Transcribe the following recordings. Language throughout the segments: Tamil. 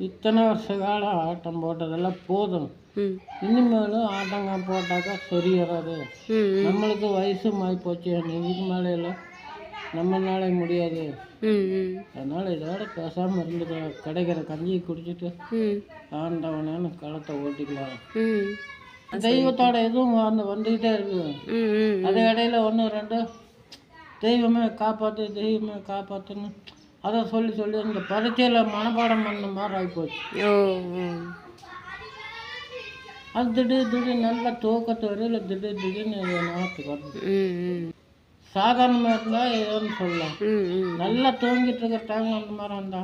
இத்தனை வருஷ காலம் ஆட்டம் போட்டதெல்லாம் போதும். இனிமேலும் ஆட்டங்க போட்டாக்கா சரி வராது ம் ம். நம்மளுக்கு வயசும் ஆகி போச்சு இதுக்கு மேலே எல்லாம் நம்மளால முடியாது. அதனால் இதோட பேசாமல் இருந்துக்கலாம் கிடைக்கிற கஞ்சியை குடிச்சிட்டு ம். ஆண்டவனேன்னு களத்தை ஓட்டிக்கலாம். தெய்வத்தோட இதுவும் வந்து ம் ம் அது இடையில ஒன்று ரெண்டு தெய்வமே காப்பாற்று தெய்வமே காப்பாற்றுன்னு அதை சொல்லி சொல்லி இந்த பரீட்சையில் மனப்பாடம் பண்ண மாதிரி ஆகிப்போச்சு அது திடீர் திடீர் நல்லா தூக்கத்து வரையில் திடீர் திடீர்னு ஞாபகத்துக்கு வருது. சாதாரணமாக இருந்தால் ஏதோன்னு சொல்லலாம். நல்லா தூங்கிட்டு இருக்கிற டைம் அந்த மாதிரி வந்தா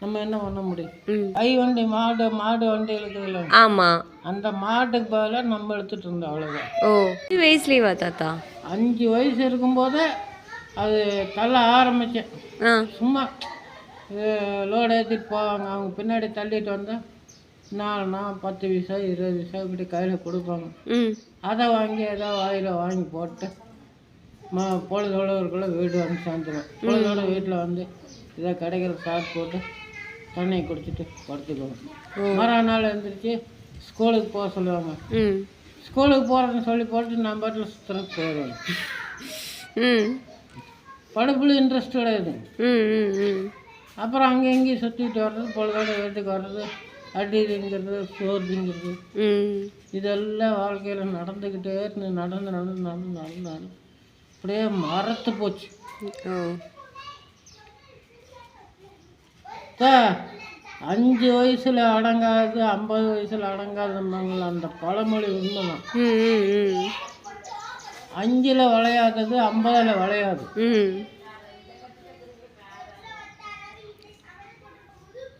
நம்ம என்ன பண்ண முடியும்? கை வண்டி மாடு மாடு வண்டி இழுக்குதுல்ல ஆமாம் அந்த மாட்டுக்கு பதிலாக நம்ம எடுத்துகிட்டு இருந்தோம் அவ்வளோதான் ஓ. வயசுலேவா தாத்தா? அஞ்சு வயசு இருக்கும்போதே அது தள்ள ஆரம்பித்தேன் சும்மா லோடு ஏற்றிட்டு போவாங்க. அவங்க பின்னாடி தள்ளிட்டு வந்தால் நாலுனா பத்து பைசா இருபது பைசா இப்படி கையில் கொடுப்பாங்க. அதை வாங்கி ஏதோ வாயில் வாங்கி போட்டு ம பொழுதோடவருக்குள்ளே வீடு வந்து சேர்ந்துருவேன் பொழுதோட வீட்டில் வந்து இதை கிடைக்கிற சாப்பிட்டு போட்டு தண்ணியை குடிச்சிட்டு படுத்துக்குவோம். மறுநாள் எழுந்திரிச்சு ஸ்கூலுக்கு போக சொல்லுவாங்க. ம். ஸ்கூலுக்கு போகிறேன்னு சொல்லி போட்டு நான் பாட்டில் சுற்றுறதுக்கு போயிடுவேன். படிப்புல இன்ட்ரெஸ்ட் கிடையாது ம் ம் ம். அப்புறம் அங்கே இங்கேயும் சுற்றிட்டு வர்றது பொழுதோட வீட்டுக்கு வர்றது அடி திங்கிறது சோறு திங்கிறது ம். இதெல்லாம் வாழ்க்கையில் நடந்துக்கிட்டே இருந்து நடந்து நடந்து நடந்து நடந்து நடந்து. அப்படியே மறத்து போச்சு. அஞ்சு வயசில் அடங்காது ஐம்பது வயசில் அடங்காதும்பாங்கள அந்த பழமொழி உண்மைதான். அஞ்சில் விளையாதது ஐம்பதில் விளையாது.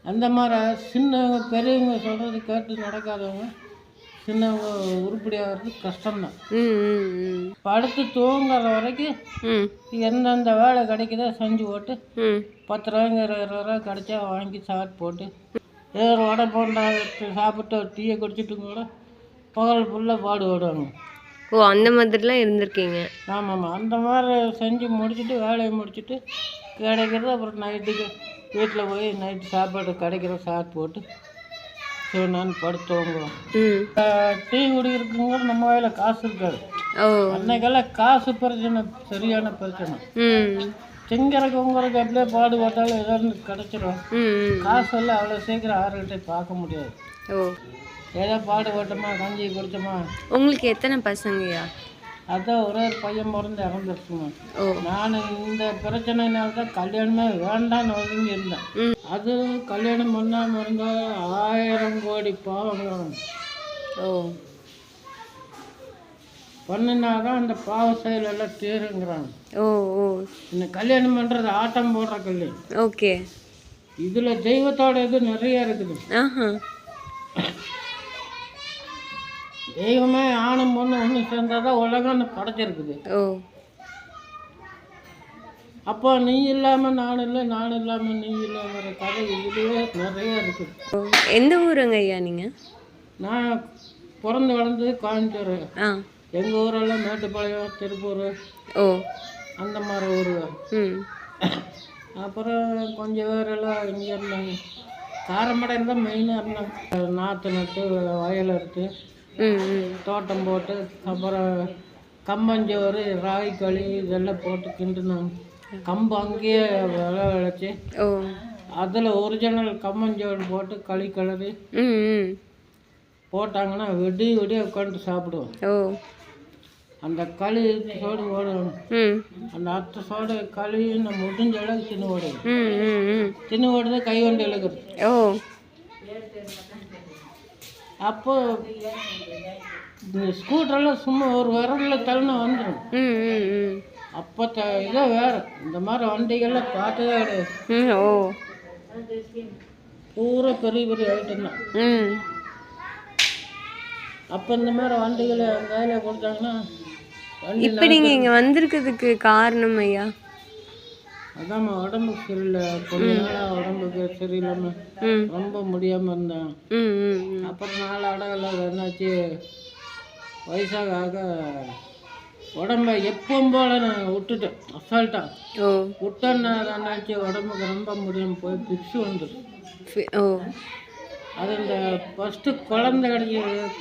அந்த மாதிரி சின்னவங்க பெரியவங்க சொல்கிறது கேட்டு நடக்காதவங்க சின்னவங்க உருப்படியாகிறது கஷ்டம்தான். படுத்து தூங்குற வரைக்கும் எந்தெந்த வேலை கிடைக்குதோ செஞ்சு போட்டு பத்து ரூபாய்ங்க இருபது ரூபா கிடைச்சா வாங்கி சாப்பிட்டு போட்டு ஏதோ ஒரு வடை போண்டா சாப்பிட்டு ஒரு டீயை குடிச்சிட்டு கூட பகல் ஃபுல்லாக பாடு ஓடுவாங்க ஓ அந்த மாதிரிலாம் இருந்திருக்கீங்க. ஆமாம்மா அந்த மாதிரி செஞ்சு முடிச்சுட்டு வேலையை முடிச்சுட்டு கிடைக்கிறது அப்புறம் நைட்டுக்கு வீட்டில் போய் நைட்டு சாப்பாடு கிடைக்கிற சாப்பிட்டு போட்டு சரி நான் படுத்துவோங்குவோம் ம். டீ குடிக்கிறதுக்கு நம்ம கையில் காசு இருக்காது. அன்னைக்கெல்லாம் காசு பிரச்சனை சரியான பிரச்சனை. உங்களுக்கு அப்படியே பாடுபட்டாலும் ஏதோ ஒன்று கிடச்சிரும். ம் ம். காசு எல்லாம் அவ்வளோ சீக்கிரம் ஆறுகிட்டே பார்க்க முடியாது. ஓ. ஏதோ பாடுபட்டோமா கஞ்சி குடிச்சோமா? உங்களுக்கு எத்தனை பசங்கய்யா? அதான் ஒரே ஒரு பையன் பிறந்து இறந்துருச்சுமா நான் இந்த பிரச்சனைனால தான் கல்யாணமே வேண்டாம்னு ஒதுங்கி இருந்தேன். அது கல்யாணம் பண்ணாமல் இருந்தால் ஆயிரம் கோடி பாவங்க ஓ. பண்ணினாதான் அந்த பாவ செயல் எல்லாம் தீருங்கிறாங்க ஓ ஓ. இந்த கல்யாணம் பண்ணுறது ஆட்டம் போடுற கல்வி ஓகே. இதில் தெய்வத்தோட இது நிறைய இருக்குது. ஆஹா. தெய்வமே ஆணும் பொண்ணு ஒன்று சேர்ந்தால் தான் உலகம்னு படைச்சிருக்குது ஓ. அப்போ நீ இல்லாமல் நான் இல்லை நான் இல்லாமல் நீ இல்லைங்கிற கதை இதுலேயே நிறைய இருக்குது. எந்த ஊருங்க ஐயா நீங்கள் நான் பிறந்து வளர்ந்தது கோயம்புத்தூர். ஆ. எங்கள் ஊரெல்லாம் மேட்டுப்பாளையம் திருப்பூர் ஓ. அந்த மாதிரி ஊர். ம். அப்புறம் கொஞ்சம் பேரெல்லாம் இங்கே இருந்தாங்க. காரமடையில் தான் மெயினாக இருந்தாங்க நாற்று நட்டு வயல் ம் தோட்டம் போட்டு அப்புறம் கம்பஞ்சோறு ராகி களி இதெல்லாம் போட்டு கிண்டுனாங்க கம்பு அங்கேயே விளை விளைச்சி. அதில் ஒரிஜினல் கம்பஞ்சோறு போட்டு களி கிளறி போட்டாங்கன்னா விடிய விடிய உட்காந்து சாப்பிடுவோம். அந்த களி சோடு ஓடும் அந்த அத்தை சோடு களி நம்ம முடிஞ்ச அளவுக்கு தின்னு ஓடுது ம் ம் ம். தின்னு ஓடுது கை வண்டி இழுக்குறது ஓ. அப்போ ஸ்கூட்டரெல்லாம் சும்மா ஒரு விரலில் தள்ளினா வந்துடும் அப்போ த இதோ வேறு. இந்த மாதிரி வண்டிகள்லாம் பார்த்ததே கிடையாது. ஓ. பூரா பெரிய பெரிய ஐட்டம் தான். அப்போ இந்த மாதிரி வண்டிகளை கையில் கொடுத்தாங்கன்னா இப்போ நீங்கள் இங்கே வந்திருக்கிறதுக்கு காரணம் ஐயா? அதாம்மா உடம்புக்கு சரியில்லை. கொஞ்ச நாளாக உடம்புக்கு சரியில்லாமல் ரொம்ப முடியாமல் இருந்தேன். அப்புறம் நாலு அடகெல்லாம் என்னாச்சு? வயசாக ஆக உடம்ப எப்பவும் போல நான் விட்டுட்டேன். அசால்ட்டாக ஓ. விட்டேன்னா என்னாச்சு? உடம்புக்கு ரொம்ப முடியாமல் போய் பிக்ஸு வந்துடும் ஓ. அது இந்த ஃபஸ்ட்டு குழந்தை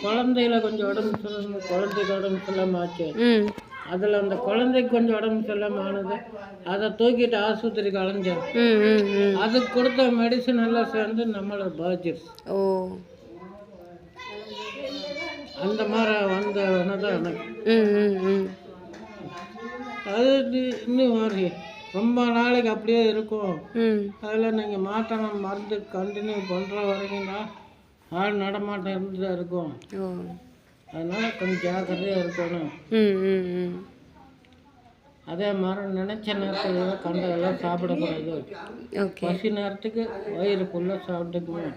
குழந்தையில கொஞ்சம் உடம்பு சரியில்லாம குழந்தைக்கு உடம்பு சரியில்லாமல் ஆச்சு. அதில் அந்த குழந்தைக்கு கொஞ்சம் உடம்பு சரியில்லாமல் ஆனது அதை தூக்கிட்டு ஆஸ்பத்திரிக்கு ம் அதுக்கு கொடுத்த மெடிசன் எல்லாம் சேர்ந்து நம்மளை பாதிச்சிருச்சு. ஓ. அந்த மாதிரி வந்தவன தான் எனக்கு. அது இன்னும் மாறி ரொம்ப நாளைக்கு அப்படியே இருக்கும். அதில் நீங்கள் மாற்றணும் மருந்து கண்டினியூ பண்ணுற வரைக்கும் தான் ஆள் நடமாட்டம் இருந்து தான் இருக்கும் அதனால் கொஞ்சம் ஜாக்கிரதையாக இருக்கணும். அதே மாதிரி நினச்ச நேரத்தில் கண்டதெல்லாம் சாப்பிடக்கூடாது. பசி நேரத்துக்கு வயிறு ஃபுல்லாக சாப்பிட்டுக்குங்க.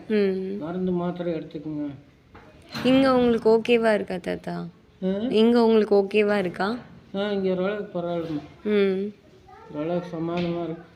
மருந்து மாத்திரை எடுத்துக்குங்க. இங்கே உங்களுக்கு ஓகேவா இருக்கா தாத்தா? இங்கே உங்களுக்கு ஓகேவா இருக்கா? ஆ இங்கே ஓரளவுக்கு பரவாயில்லம்மா. ம். ஓரளவுக்கு சமாதானமாக இருக்கு